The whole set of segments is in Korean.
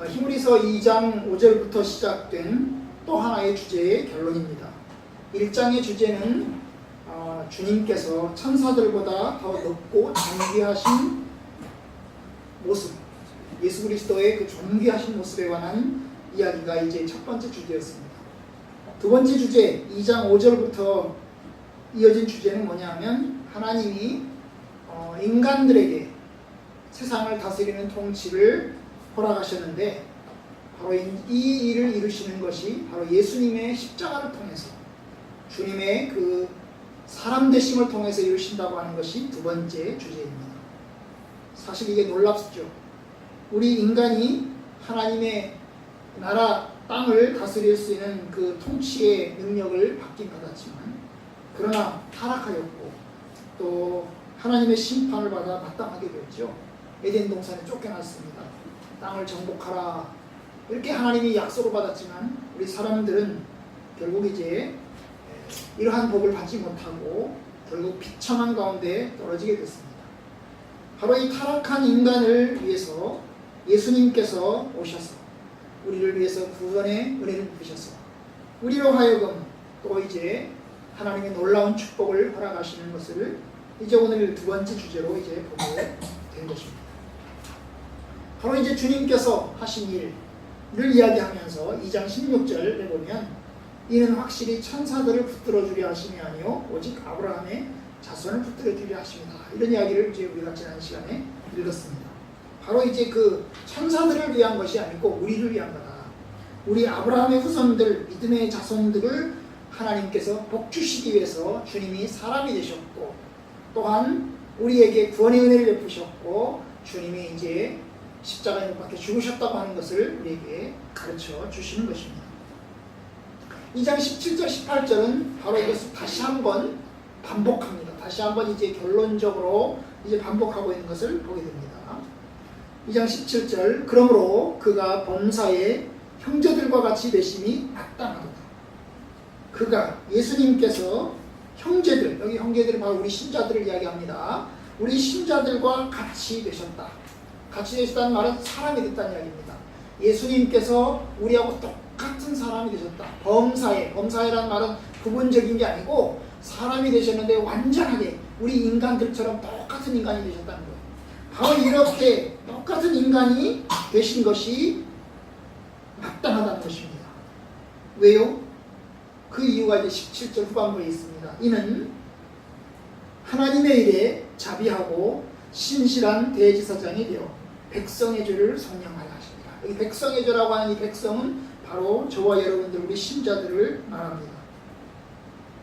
어, 히브리서 2장 5절부터 시작된 또 하나의 주제의 결론입니다. 1장의 주제는 어, 주님께서 천사들보다 더 높고 존귀하신 모습, 예수 그리스도의 그 존귀하신 모습에 관한 이야기가 이제 첫 번째 주제였습니다. 두 번째 주제, 2장 5절부터 이어진 주제는 뭐냐면 하나님이 어, 인간들에게 세상을 다스리는 통치를 허락하셨는데 바로 이, 이 일을 이루시는 것이 바로 예수님의 십자가를 통해서 주님의 그 사람 되심을 통해서 이루신다고 하는 것이 두 번째 주제입니다. 사실 이게 놀랍죠. 우리 인간이 하나님의 나라 땅을 다스릴 수 있는 그 통치의 능력을 받긴 받았지만 그러나 타락하였고 또 하나님의 심판을 받아 마땅하게 되었죠. 에덴 동산에 쫓겨났습니다. 땅을 정복하라 이렇게 하나님이 약속을 받았지만 우리 사람들은 결국 이제 이러한 복을 받지 못하고 결국 비참한 가운데 떨어지게 됐습니다. 바로 이 타락한 인간을 위해서 예수님께서 오셔서 우리를 위해서 구원의 은혜를 부으셔서 우리로 하여금 또 이제 하나님의 놀라운 축복을 허락하시는 것을 이제 오늘 두 번째 주제로 이제 보게 된 것입니다. 바로 이제 주님께서 하신 일을 이야기하면서 2장 16절에 보면 이는 확실히 천사들을 붙들어 주려 하심이 아니요 오직 아브라함의 자손을 붙들어 주려 하십니다. 이런 이야기를 이제 우리가 지난 시간에 읽었습니다. 바로 이제 그 천사들을 위한 것이 아니고 우리를 위한 거다. 우리 아브라함의 후손들, 믿음의 자손들을 하나님께서 복 주시기 위해서 주님이 사람이 되셨고 또한 우리에게 구원의 은혜를 베푸셨고 주님이 이제 십자가에 못 박혀 죽으셨다고 하는 것을 우리에게 가르쳐 주시는 것입니다. 2장 17절 18절은 바로 이것을 다시 한번 반복합니다. 다시 한번 이제 결론적으로 이제 반복하고 있는 것을 보게 됩니다. 2장 17절 그러므로 그가 범사에 형제들과 같이 되심이 마땅하도다. 그가 예수님께서 형제들 여기 형제들은 바로 우리 신자들을 이야기합니다. 우리 신자들과 같이 되셨다. 같이 되셨다는 말은 사람이 됐다는 이야기입니다. 예수님께서 우리하고 똑같은 사람이 되셨다. 범사에 범사에라는 말은 부분적인 게 아니고 사람이 되셨는데 완전하게 우리 인간들처럼 똑같은 인간이 되셨다는 거예요. 바로 이렇게 똑같은 인간이 되신 것이 마땅하다는 것입니다. 왜요? 그 이유가 이제 17절 후반부에 있습니다. 이는 하나님의 일에 자비하고 신실한 대지사장이 되어 백성의 죄를 성령하여 하십니다. 이 백성의 죄라고 하는 이 백성은 바로 저와 여러분들 우리 신자들을 말합니다.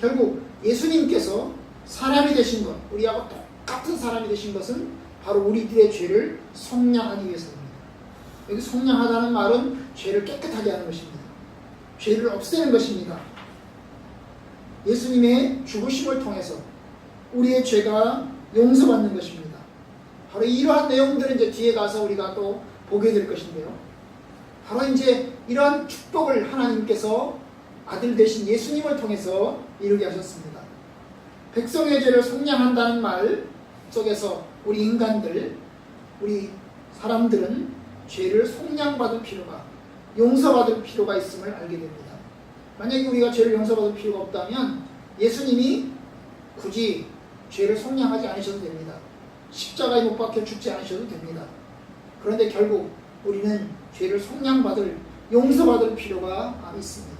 결국 예수님께서 사람이 되신 것, 우리하고 똑같은 사람이 되신 것은 바로 우리들의 죄를 속량하기 위해서입니다. 여기 속량하다는 말은 죄를 깨끗하게 하는 것입니다. 죄를 없애는 것입니다. 예수님의 죽으심을 통해서 우리의 죄가 용서받는 것입니다. 바로 이러한 내용들은 이제 뒤에 가서 우리가 또 보게 될 것인데요. 바로 이제 이러한 축복을 하나님께서 아들 되신 예수님을 통해서 이루게 하셨습니다. 백성의 죄를 속량한다는 말 속에서 우리 인간들, 우리 사람들은 죄를 속량받을 필요가, 용서받을 필요가 있음을 알게 됩니다. 만약에 우리가 죄를 용서받을 필요가 없다면 예수님이 굳이 죄를 속량하지 않으셔도 됩니다. 십자가에 못 박혀 죽지 않으셔도 됩니다. 그런데 결국 우리는 죄를 속량받을, 용서받을 필요가 있습니다.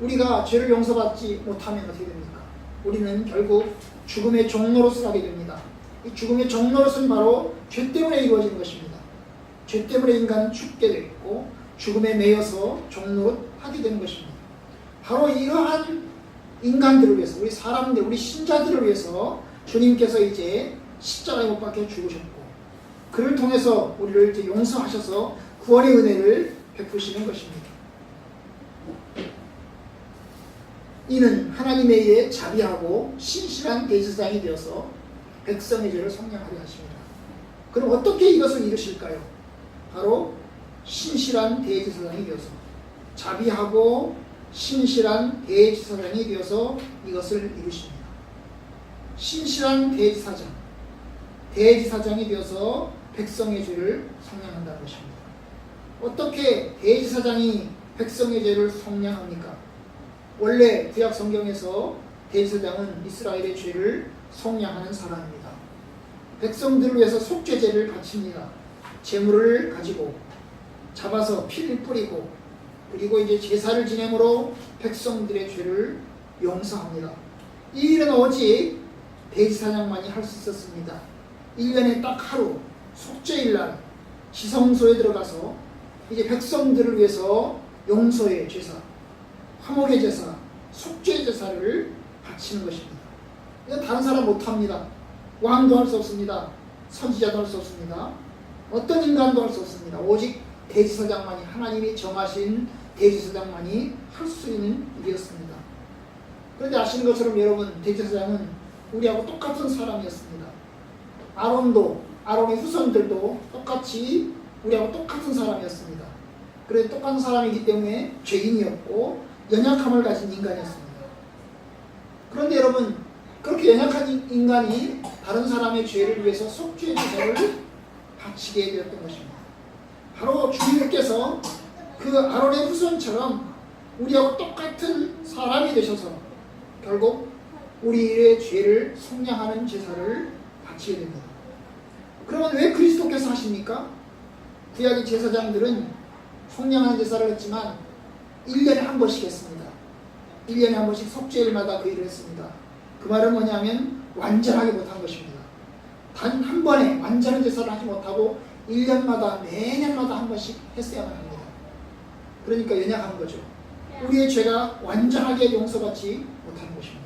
우리가 죄를 용서받지 못하면 어떻게 됩니까? 우리는 결국 죽음의 종로로서 가게 됩니다. 이 죽음의 종로로서는 바로 죄 때문에 이루어진 것입니다. 죄 때문에 인간은 죽게 되고 죽음에 매여서 종로로 하게 되는 것입니다. 바로 이러한 인간들을 위해서, 우리 사람들, 우리 신자들을 위해서 주님께서 이제 십자가에 못 박혀 죽으셨고, 그를 통해서 우리를 이제 용서하셔서 구원의 은혜를 베푸시는 것입니다. 이는 하나님의 일에 자비하고 신실한 대지상이 되어서 백성의 죄를 성량하게 하십니다. 그럼 어떻게 이것을 이루실까요? 바로 신실한 대지사장이 되어서 자비하고 신실한 대지사장이 되어서 이것을 이루십니다. 신실한 대지사장, 대지사장이 되어서 백성의 죄를 성량한다는 것입니다. 어떻게 대제사장이 백성의 죄를 성량합니까? 원래 구약 성경에서 대제사장은 이스라엘의 죄를 성량하는 사람입니다. 백성들을 위해서 속죄제를 바칩니다. 제물을 가지고 잡아서 피를 뿌리고 그리고 이제 제사를 지내므로 백성들의 죄를 용서합니다. 이 일은 오직 대지사장만이 할 수 있었습니다. 1년에 딱 하루 속죄일 날 지성소에 들어가서 이제 백성들을 위해서 용서의 제사, 화목의 제사, 속죄의 제사를 바치는 것입니다. 다른 사람 못합니다. 왕도 할 수 없습니다. 선지자도 할 수 없습니다. 어떤 인간도 할 수 없습니다. 오직 대지사장만이 하나님이 정하신 대지사장만이 할 수 있는 일이었습니다. 그런데 아시는 것처럼 여러분 대제사장은 우리하고 똑같은 사람이었습니다. 아론도 아론의 후손들도 똑같이 우리하고 똑같은 사람이었습니다. 그래 똑같은 사람이기 때문에 죄인이었고 연약함을 가진 인간이었습니다. 그런데 여러분 그렇게 연약한 인간이 다른 사람의 죄를 위해서 속죄의 제사를 바치게 되었던 것입니다. 바로 주님께서 그 아론의 후손처럼 우리하고 똑같은 사람이 되셔서 결국 우리의 죄를 속량하는 제사를 바치게 됩니다. 그러면 왜 그리스도께서 하십니까? 구약의 제사장들은 속량하는 제사를 했지만 1년에 한 번씩 했습니다. 1년에 한 번씩 속죄일마다 그 일을 했습니다. 그 말은 뭐냐면 완전하게 못한 것입니다. 단 한 번에 완전한 제사를 하지 못하고 1년마다 매년마다 한 번씩 했어야만 합니다. 그러니까 연약한 거죠. 우리의 죄가 완전하게 용서받지 못하는 것입니다.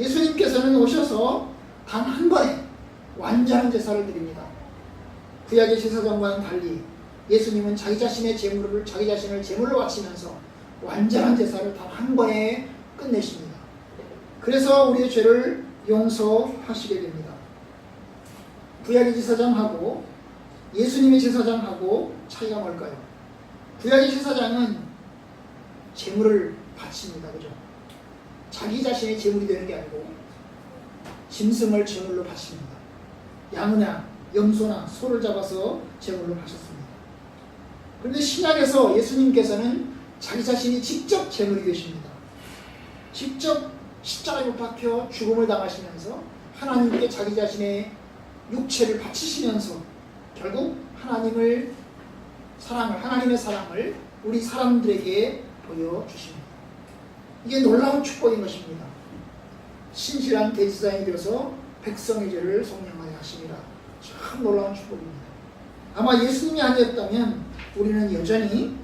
예수님께서는 오셔서 단 한 번에 완전한 제사를 드립니다. 구약의 제사장과는 달리 예수님은 자기 자신의 제물을 자기 자신을 제물로 바치면서 완전한 제사를 단 한 번에 끝내십니다. 그래서 우리의 죄를 용서하시게 됩니다. 구약의 제사장하고 예수님의 제사장하고 차이가 뭘까요? 구약의 제사장은 제물을 바칩니다. 그죠? 자기 자신의 제물이 되는 게 아니고 짐승을 제물로 바칩니다. 양이나 염소나 소를 잡아서 제물로 바쳤습니다. 그런데 신약에서 예수님께서는 자기 자신이 직접 제물이 되십니다. 직접 십자가에 못 박혀 죽음을 당하시면서 하나님께 자기 자신의 육체를 바치시면서 결국 하나님을 사랑을 하나님의 사랑을 우리 사람들에게 보여주십니다. 이게 놀라운 축복인 것입니다. 신실한 대지사장이 되어서 백성의 죄를 성령하게 하십니다. 참 놀라운 축복입니다. 아마 예수님이 아니었다면 우리는 여전히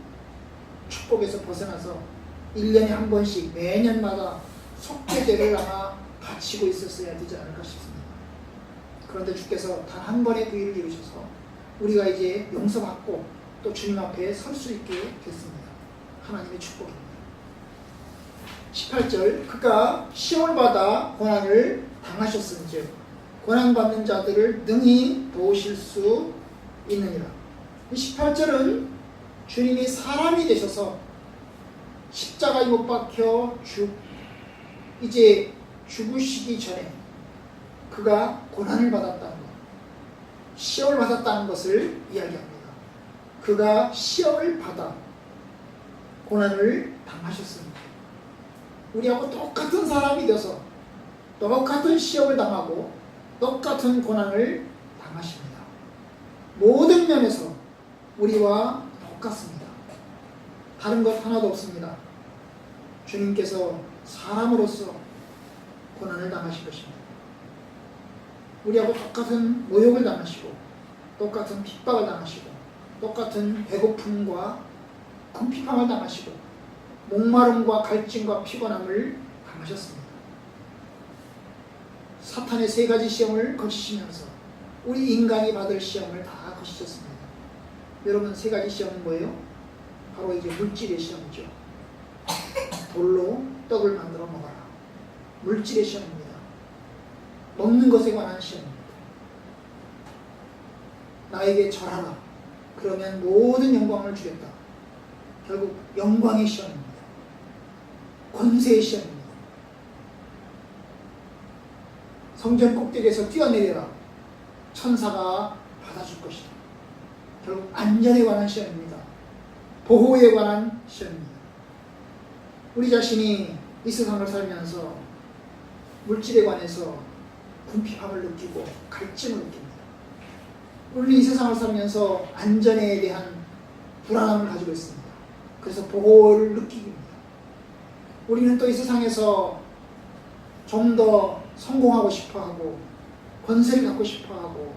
축복에서 벗어나서 1년에 한 번씩 매년마다 속죄제를 아마 바치고 있었어야 되지 않을까 싶습니다. 그런데 주께서 단 한 번의 그 일을 이루셔서 우리가 이제 용서받고 또 주님 앞에 설 수 있게 됐습니다. 하나님의 축복입니다. 18절 그가 시험을 받아 고난을 당하셨은즉 고난받는 자들을 능히 도우실 수 있느니라. 18절은 주님이 사람이 되셔서 십자가에 못 박혀 죽 이제 죽으시기 전에 그가 고난을 받았다는 것, 시험을 받았다는 것을 이야기합니다. 그가 시험을 받아 고난을 당하셨습니다. 우리하고 똑같은 사람이 되어서 똑같은 시험을 당하고 똑같은 고난을 당하십니다. 모든 면에서 우리와 똑같습니다. 다른 것 하나도 없습니다. 주님께서 사람으로서 고난을 당하신 것입니다. 우리하고 똑같은 모욕을 당하시고 똑같은 핍박을 당하시고 똑같은 배고픔과 궁핍함을 당하시고 목마름과 갈증과 피곤함을 당하셨습니다. 사탄의 세 가지 시험을 거치시면서 우리 인간이 받을 시험을 다 거치셨습니다. 여러분 세 가지 시험은 뭐예요? 바로 이제 물질의 시험이죠. 돌로 떡을 만들어 먹어라. 물질의 시험입니다. 먹는 것에 관한 시험입니다. 나에게 절하라. 그러면 모든 영광을 주겠다. 결국 영광의 시험입니다. 권세의 시험입니다. 성전 꼭대기에서 뛰어내려라. 천사가. 받아줄 것이다. 결국 안전에 관한 시험입니다. 보호에 관한 시험입니다. 우리 자신이 이 세상을 살면서 물질에 관해서 궁핍함을 느끼고 갈증을 느낍니다. 우리 이 세상을 살면서 안전에 대한 불안함을 가지고 있습니다. 그래서 보호를 느끼기입니다. 우리는 또 이 세상에서 좀 더 성공하고 싶어 하고 권세를 갖고 싶어 하고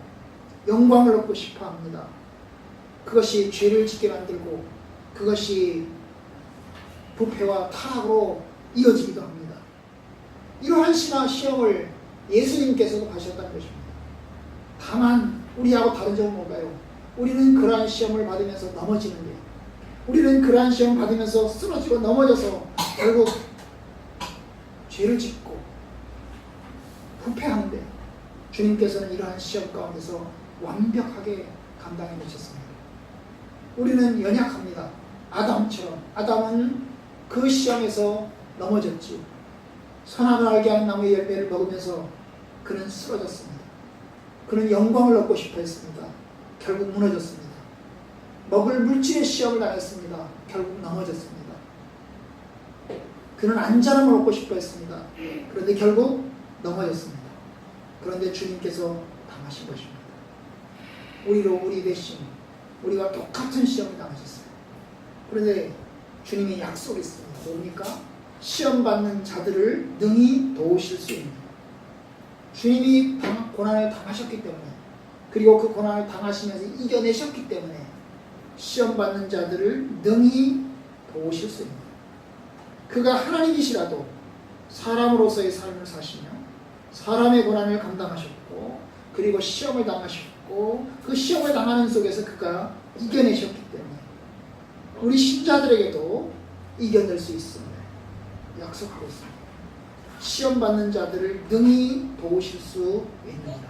영광을 얻고 싶어 합니다. 그것이 죄를 짓게 만들고 그것이 부패와 타락으로 이어지기도 합니다. 이러한 신화 시험을 예수님께서도 하셨다는 것입니다. 다만 우리하고 다른 점은 뭔가요? 우리는 그러한 시험을 받으면서 넘어지는데 우리는 그러한 시험 을 받으면서 쓰러지고 넘어져서 결국 죄를 짓고 부패하는데 주님께서는 이러한 시험 가운데서 완벽하게 감당해 내셨습니다. 우리는 연약합니다. 아담처럼 아담은 그 시험에서 넘어졌지요. 선악을 알게 하는 나무의 열매를 먹으면서 그는 쓰러졌습니다. 그는 영광을 얻고 싶어 했습니다. 결국 무너졌습니다. 먹을 물질의 시험을 당했습니다. 결국 넘어졌습니다. 그는 안전함을 얻고 싶어 했습니다. 그런데 결국 넘어졌습니다. 그런데 주님께서 당하신 것입니다. 우리로 우리 대신 우리가 똑같은 시험을 당하셨어요. 그런데 주님의 약속이 있습니다. 뭡니까? 시험 받는 자들을 능히 도우실 수 있는 주님이 당- 고난을 당하셨기 때문에 그리고 그 고난을 당하시면서 이겨내셨기 때문에 시험 받는 자들을 능히 도우실 수 있는 그가 하나님이시라도 사람으로서의 삶을 사시며 사람의 고난을 감당하셨고 그리고 시험을 당하셨고 그 시험을 당하는 속에서 그가 이겨내셨기 때문에 우리 신자들에게도 이겨낼 수 있음을 약속하고 있습니다. 시험 받는 자들을 능히 도우실 수 있느니라.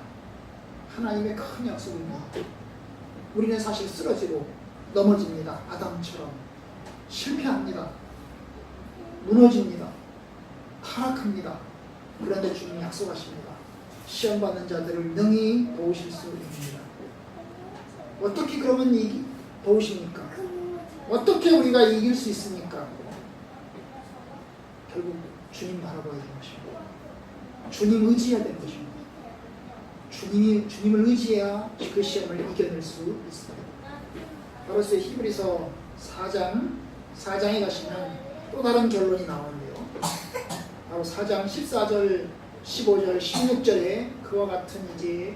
하나님의 큰 약속입니다. 우리는 사실 쓰러지고 넘어집니다. 아담처럼 실패합니다. 무너집니다. 타락합니다. 그런데 주님 약속하십니다. 시험 받는 자들을 능히 도우실 수 있습니다. 어떻게 그러면 이 도우십니까? 어떻게 우리가 이길 수 있습니까? 결국 주님 바라봐야 되는 것입니다. 주님 의지해야 되는 것입니다. 주님이 주님을 의지해야 그 시험을 이겨낼 수 있습니다. 바로서 히브리서 4장 4장에 가시면 또 다른 결론이 나오는데요. 바로 4장 14절, 15절, 16절에 그와 같은 이제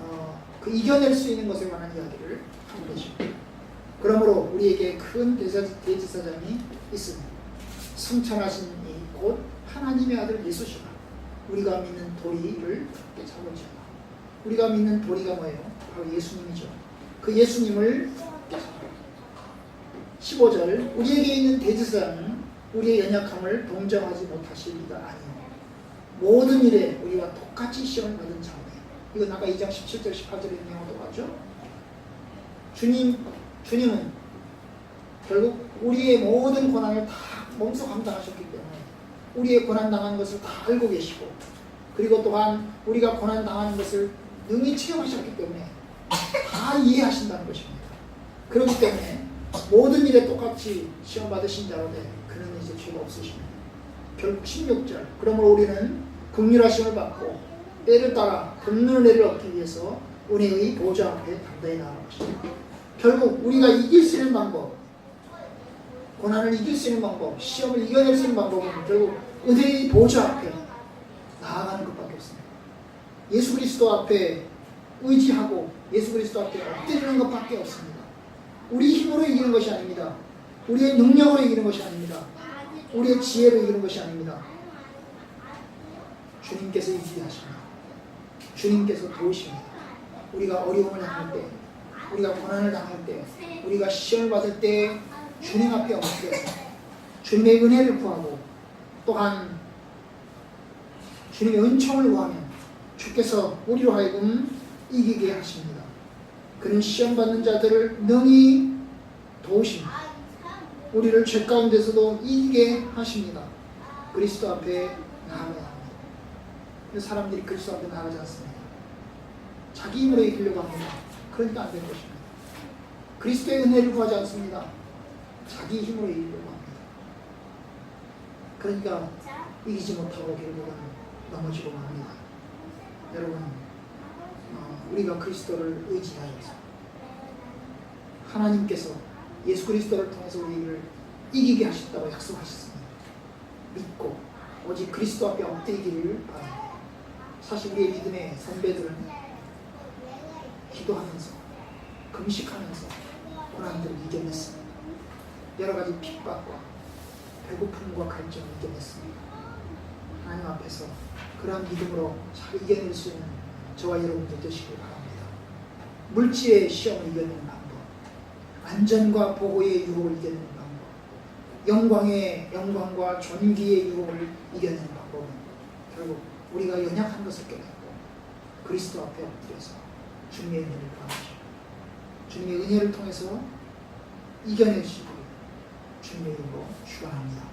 어, 그 이겨낼 수 있는 것에 관한 이야기를 하고 계십니다. 그러므로 우리에게 큰 대사, 대지사장이 있습니다. 승천하신 이 곧 하나님의 아들 예수시라. 우리가 믿는 도리를 갖게 잡으시라. 우리가 믿는 도리가 뭐예요? 바로 예수님이죠. 그 예수님을 갖게 잡으라. 15절 우리에게 있는 대지사장은 우리의 연약함을 동정하지 못하실 리가 아니요 모든 일에 우리와 똑같이 시험을 받은 자오니 이건 아까 2장 17절 18절의 내용과 똑같죠? 주님 주님은 결국 우리의 모든 고난을 다 몸소 감당하셨기 때문에 우리의 고난 당하는 것을 다 알고 계시고 그리고 또한 우리가 고난 당하는 것을 능히 체험하셨기 때문에 다 이해하신다는 것입니다. 그렇기 때문에 모든 일에 똑같이 시험 받으신 자로 되 그는 이제 죄가 없으십니다. 결국 16절 그러므로 우리는 극률하심을 받고 때를 따라 금는 은혜를 얻기 위해서 은혜의 보좌 앞에 단단히 나아가십니다. 결국 우리가 이길 수 있는 방법 고난을 이길 수 있는 방법 시험을 이겨낼 수 있는 방법은 결국 은혜의 보좌 앞에 나아가는 것밖에 없습니다. 예수 그리스도 앞에 의지하고 예수 그리스도 앞에 엎드리는 것밖에 없습니다. 우리 힘으로 이기는 것이 아닙니다. 우리의 능력으로 이기는 것이 아닙니다. 우리의 지혜로 이기는 것이 아닙니다. 주님께서 이기게 하십니다. 주님께서 도우십니다. 우리가 어려움을 당할 때, 우리가 고난을 당할 때, 우리가 시험을 받을 때 주님 앞에 엎드려서 주님의 은혜를 구하고 또한 주님의 은총을 구하면 주께서 우리로 하여금 이기게 하십니다. 그는 시험 받는 자들을 능히 도우십니다. 우리를 죄 가운데서도 이기게 하십니다. 그리스도 앞에 나아가야 합니다. 사람들이 그리스도 앞에 나가지 않습니다. 자기 힘으로 이기려고 합니다. 그러니까 안 되는 것입니다. 그리스도의 은혜를 구하지 않습니다. 자기 힘으로 이기려고 합니다. 그러니까 이기지 못하고 결국은 넘어지고 맙니다. 여러분, 어, 우리가 그리스도를 의지하여서 하나님께서 예수 그리스도를 통해서 우리를 이기게 하셨다고 약속하셨습니다. 믿고 오직 그리스도 앞에 엎드리기를 바랍니다. 사실 우리의 믿음의 선배들은 기도하면서 금식하면서 고난들을 이겨냈습니다. 여러 가지 핍박과 배고픔과 갈증을 이겨냈습니다. 하나님 앞에서 그러한 믿음으로 잘 이겨낼 수 있는 저와 여러분들 되시길 바랍니다. 물질의 시험을 이겨내는 방법, 안전과 보호의 유혹을 이겨내는 방법, 영광의 영광과 존귀의 유혹을 이겨내는 방법은 결국 우리가 연약한 것을 깨닫고 그리스도 앞에 엎드려서 주님의 은혜를 구하시고 주님의 은혜를 통해서 이겨내시고 주님의 이름으로 축원합니다.